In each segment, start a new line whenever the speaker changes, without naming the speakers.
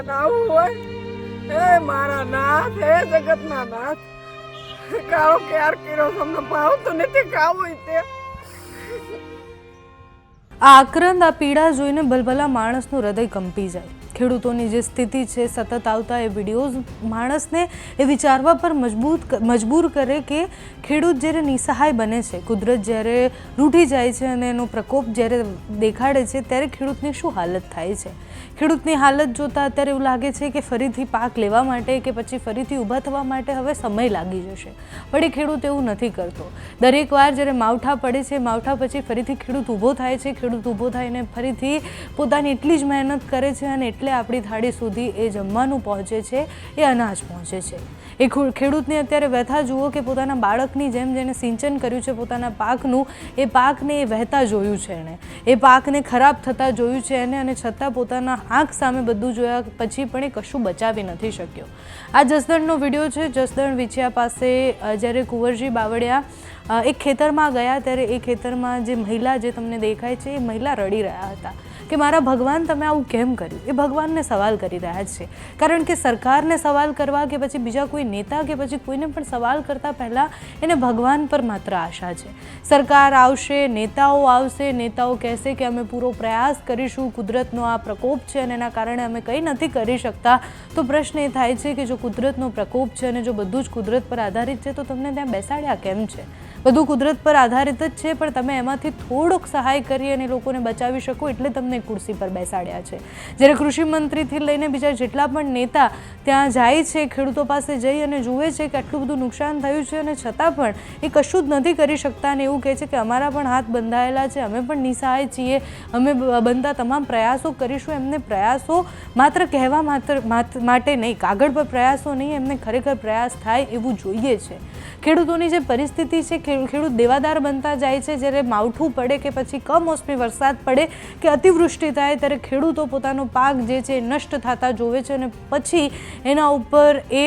ભગવાન આવું હોય? એ મારા નાથ હે જગતના નાથ. કાળો ક્યાર કર્યો તમને ભાવતો નથી ખાવું તે.
આ આક્રંદ, આ પીડા જોઈને ભલભલા માણસનું હૃદય કંપી જાય. ખેડૂતોની જે સ્થિતિ છે, સતત આવતા એ વિડીયોઝ માણસને એ વિચારવા પર મજબૂત મજબૂર કરે કે ખેડૂત જ્યારે નિસહાય બને છે, કુદરત જ્યારે રૂઠી જાય છે અને એનો પ્રકોપ જ્યારે દેખાડે છે, ત્યારે ખેડૂતની શું હાલત થાય છે? ખેડૂતની હાલત જોતાં અત્યારે એવું લાગે છે કે ફરીથી પાક લેવા માટે કે પછી ફરીથી ઊભા થવા માટે હવે સમય લાગી જશે. પણ એ ખેડૂત એવું નથી કરતો. દરેક વાર જ્યારે માવઠા પડે છે, માવઠા પછી ફરીથી ખેડૂત ઊભો થાય છે, ખેડૂત ઊભો થઈને ફરીથી પોતાની એટલી જ મહેનત કરે છે અને એટલે આપણી થાળી સુધી એ જમવાનું પહોંચે છે, એ અનાજ પહોંચે છે. એ ખેડૂતને અત્યારે વ્યથા જુઓ કે પોતાના બાળકની જેમ જેને સિંચન કર્યું છે, પોતાના પાકનું, એ પાકને એ વહેતા જોયું છે એણે. એ પાકને ખરાબ થતાં જોયું છે એને અને છતાં પોતાના આંખ સામે બધું જોયા પછી પણ એ કશું બચાવી નથી શક્યો. આ જસદણનો વીડિયો છે, જસદણ વિછિયા પાસે જ્યારે કુંવરજી બાવળિયા એક ખેતરમાં ગયા, ત્યારે એ ખેતરમાં જે મહિલા જે તમને દેખાય છે, એ મહિલા રડી રહ્યા હતા. કે મારા ભગવાન તમે આવું કેમ કર્યું? એ ભગવાનને સવાલ કરી રહ્યા છે. કારણ કે સરકારને સવાલ કરવા કે પછી બીજા કોઈ નેતા કે પછી કોઈને પણ સવાલ કરતાં પહેલાં એને ભગવાન પર માત્ર આશા છે. સરકાર આવશે, નેતાઓ આવશે, નેતાઓ કહેશે કે અમે પૂરો પ્રયાસ કરીશું, કુદરતનો આ પ્રકોપ છે અને એના કારણે અમે કંઈ નથી કરી શકતા. તો પ્રશ્ન એ થાય છે કે જો કુદરતનો પ્રકોપ છે અને જો બધું જ કુદરત પર આધારિત છે, તો તમને ત્યાં બેસાડ્યા કેમ છે? બધું કુદરત પર આધારિત જ છે, પણ તમે એમાંથી થોડોક સહાય કરી અને લોકોને બચાવી શકો એટલે તમને ખુરશી પર બેસાડ્યા છે. જ્યારે કૃષિ મંત્રીથી લઈને બીજા જેટલા પણ નેતા ત્યાં જાય છે, ખેડૂતો પાસે જઈ અને જુએ છે કે આટલું બધું નુકસાન થયું છે અને છતાં પણ એ કશું જ નથી કરી શકતા અને એવું કહે છે કે અમારા પણ હાથ બંધાયેલા છે, અમે પણ નિસહાય છીએ, અમે બનતા તમામ પ્રયાસો કરીશું, એમને પ્રયાસો માત્ર કહેવા માત્ર, માત- માટે નહીં, કાગળ પર પ્રયાસો નહીં, એમને ખરેખર પ્રયાસ થાય એવું જોઈએ છે. ખેડૂતોની જે પરિસ્થિતિ છે ખેડૂત દેવાદાર બનતા જાય છે જ્યારે માવઠું પડે કે પછી કમોસમી વરસાદ પડે કે અતિવૃષ્ટિ થાય ત્યારે ખેડૂતો પોતાનો પાક જે છે નષ્ટ થતા જોવે છે અને પછી એના ઉપર એ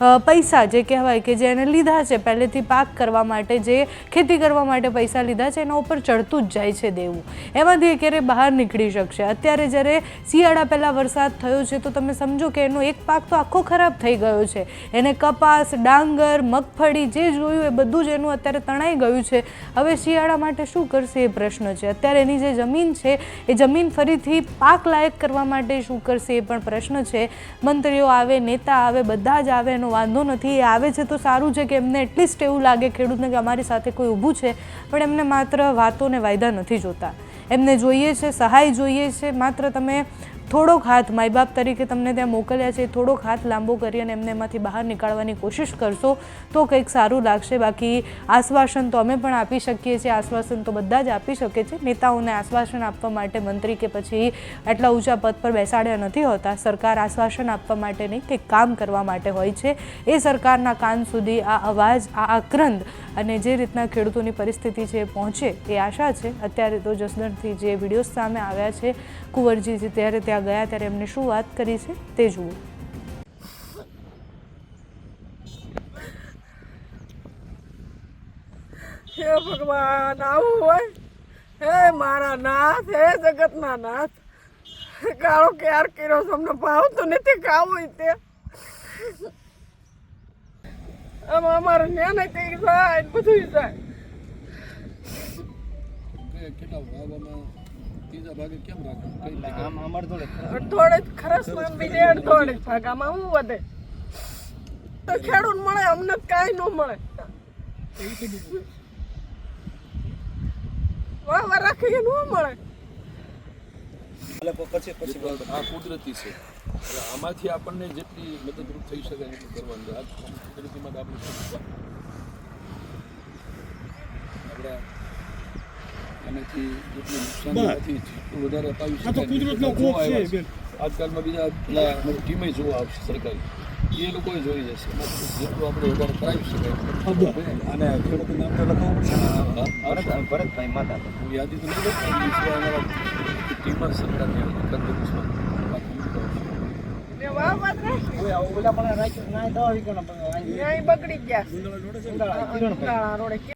પૈસા જે કહેવાય કે જે એને લીધા છે, પહેલેથી પાક કરવા માટે જે ખેતી કરવા માટે પૈસા લીધા છે, એના ઉપર ચડતું જ જાય છે દેવું. એમાંથી એ ક્યારે બહાર નીકળી શકશે? અત્યારે જ્યારે શિયાળા પહેલાં વરસાદ થયો છે, તો તમે સમજો કે એનો એક પાક તો આખો ખરાબ થઈ ગયો છે. એને કપાસ, ડાંગર, મગફળી જે જોયું એ બધું જ એનું અત્યારે તણાઈ ગયું છે. હવે શિયાળા માટે શું કરશે એ પ્રશ્ન છે. અત્યારે એની જે જમીન છે, એ જમીન ફરીથી પાક લાયક કરવા માટે શું કરશે એ પણ પ્રશ્ન છે. મંત્રીઓ આવે, નેતા આવે, બધા જ આવે એનો વાંધો નથી. એ આવે છે તો સારું છે કે એમને એટલીસ્ટ એવું લાગે ખેડૂતને કે અમારી સાથે કોઈ ઊભું છે, પણ એમને માત્ર વાતોને વાયદા નથી જોતા. એમને જોઈએ છે, સહાય જોઈએ છે. માત્ર તમે થોડોક હાથ માય બાપ તરીકે તમને ત્યાં મોકલ્યા છે, થોડોક હાથ લાંબો કરી અને એમને એમાંથી બહાર નીકાળવાની કોશિશ કરશો, તો કંઈક સારું લાગશે. બાકી આશ્વાસન તો અમે પણ આપી શકીએ છીએ, આશ્વાસન તો બધા જ આપી શકે છે. નેતાઓને આશ્વાસન આપવા માટે મંત્રી કે પછી આટલા ઊંચા પદ પર બેસાડ્યા નથી હોતા. સરકાર આશ્વાસન આપવા માટે નહીં કંઈક કામ કરવા માટે હોય છે. એ સરકારના કાન સુધી આ અવાજ, આ આક્રંદ અને જે રીતના ખેડૂતોની પરિસ્થિતિ છે પહોંચે એ આશા છે. અત્યારે તો જસદણથી જે વિડીયોઝ સામે આવ્યા છે, કુંવરજી ત્યારે ત્યાં ગયા ત્યારે એમને શું વાત કરી છે તે જુઓ.
હે ભગવાન આવું હોય? હે મારા નાથ હે જગતના નાથ? કાળો ક્યાર કર્યો તમને ભાવતું નથી ખાવું તે. આમાં અમારે ન્યાને કઈ જાય ને બધું જાય
કેટલા ત્રીજા ભાગે કેમ રાખો?
આમ અમારે થોડે
અડધોડે ખરસમાં બીજે અડધોડે જ ભાગામાં શું વધે. તો ખેડૂત મળે અમને કાંઈ ન મળે. વાહ વાહ રાખીએ ન મળે.
એટલે પછી પછી
આ કુદરતી છે. આમાંથી આપણને જેટલી મદદરૂપ થઈ શકે એટલું કરવાનું આ કુદરતીમાં આપણે આપણે આનાથી જેટલું નુકસાન નથી વધારે અપાવી શકાય. આજકાલમાં બીજા પેલા અમારી ટીમે જોવા આવશે સરકારી. એ લોકોએ જોઈ જશે. જેટલું આપણે વધારે કરાવી શકાય
અને ખેડૂત નામ તો લખાવું પડશે. ભરતભાઈ માતા.
હું યાદી તો નથી કરતો, એ સિવાય અમારા ટીમ જ સરકારની
બગડી ગયા. રોડે.